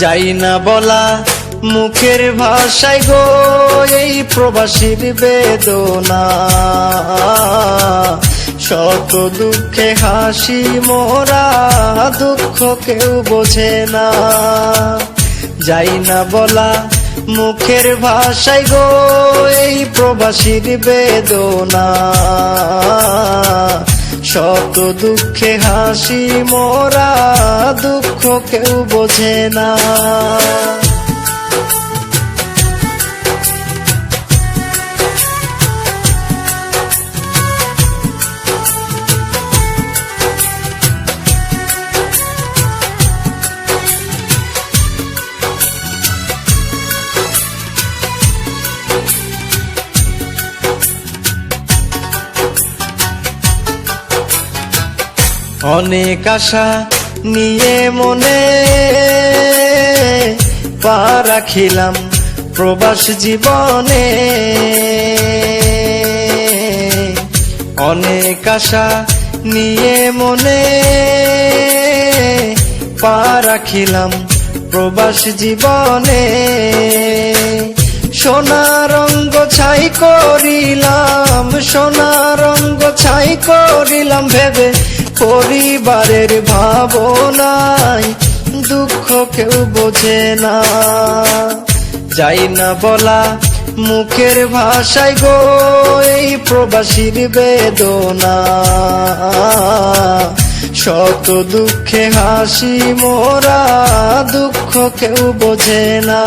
যাই না বলা মুখের ভাষায় গো এই প্রবাসীর বেদনা। শত দুঃখে হাসি মোরা দুঃখ কেউ বোঝে না। যাই না বলা মুখের ভাষায় গো এই প্রবাসীর বেদনা। শত দুঃখে হাসি মোরা দুঃখ কেউ বোঝে না। অনেক আশা নিয়ে মনে পা রাখিলাম প্রবাস জীবনে। অনেক আশা নিয়ে মনে পা রাখিলাম প্রবাস জীবনে। সোনা রঙ্গ ছাই করিলাম সোনা রঙ্গ ছাই করিলাম ভেবে পরিবারের ভাবনায় দুঃখ কেউ বোঝে না। যাই না বলা মুখের ভাষায় গো, এই প্রবাসীর বেদনা। শত দুঃখে হাসি মোরা, দুঃখ কেউ বোঝে না।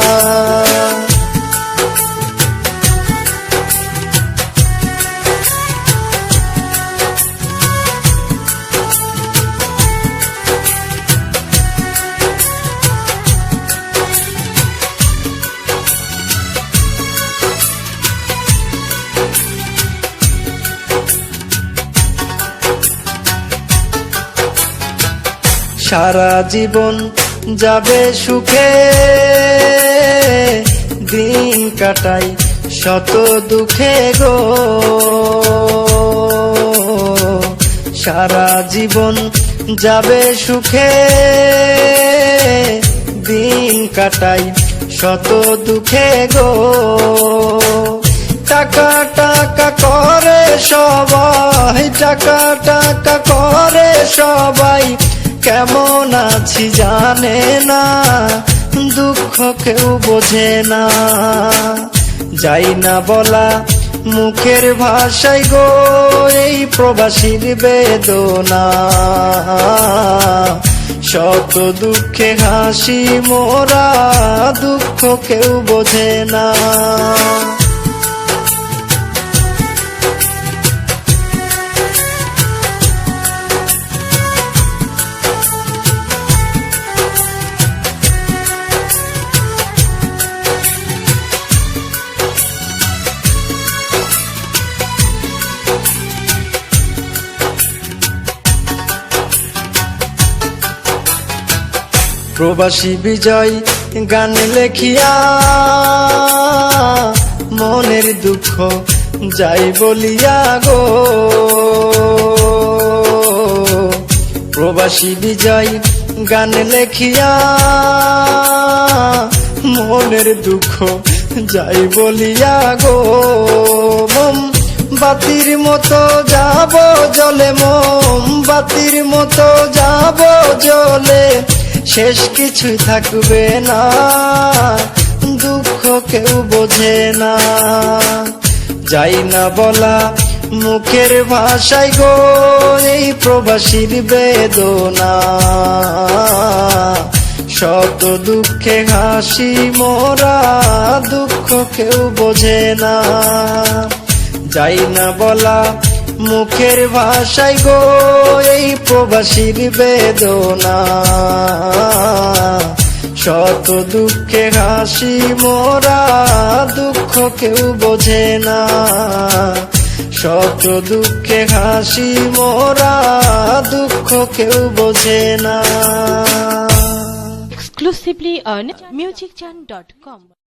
সারা জীবন যাবে সুখে। দিন কাটাই শত দুঃখে গো। সারা জীবন যাবে সুখে। দিন কাটাই শত দুঃখে গো। টাকা টাকা করে সবাই, টাকা টাকা করে সবাই। কেমন আছি জানে না, দুঃখ কেউ বোঝে না। যাই না বলা মুখের ভাষায় গো, এই প্রবাসীর বেদনা। শত দুঃখে হাসি মোরা, দুঃখ কেউ বোঝে না। প্রবাসী বিজয় গান লেখিয়া মনের দুঃখ যাই বলিয়া গো। প্রবাসী বিজয় গান লেখিয়া মনের দুঃখ যাই বলিয়া গো। মম বাতির মতো যাব জলে, মম বাতির মতো যাব জলে। শেষ কিছুই থাকবে না, দুঃখ কেউ বোঝে না। যাই না বলা মুখের ভাষায় গো, এই প্রবাসীর বেদনা। শত দুঃখে হাসি মোরা, দুঃখ কেউ বোঝে না। যাই না বলা মুখের ভাষায় গো, এই প্রবাসীর বেদনা। শত দুঃখে হাসি মোরা দুঃখ কেউ বোঝে না। শত দুঃখে হাসি মোরা দুঃখ কেউ বোঝে না। Exclusively dot musicjan.com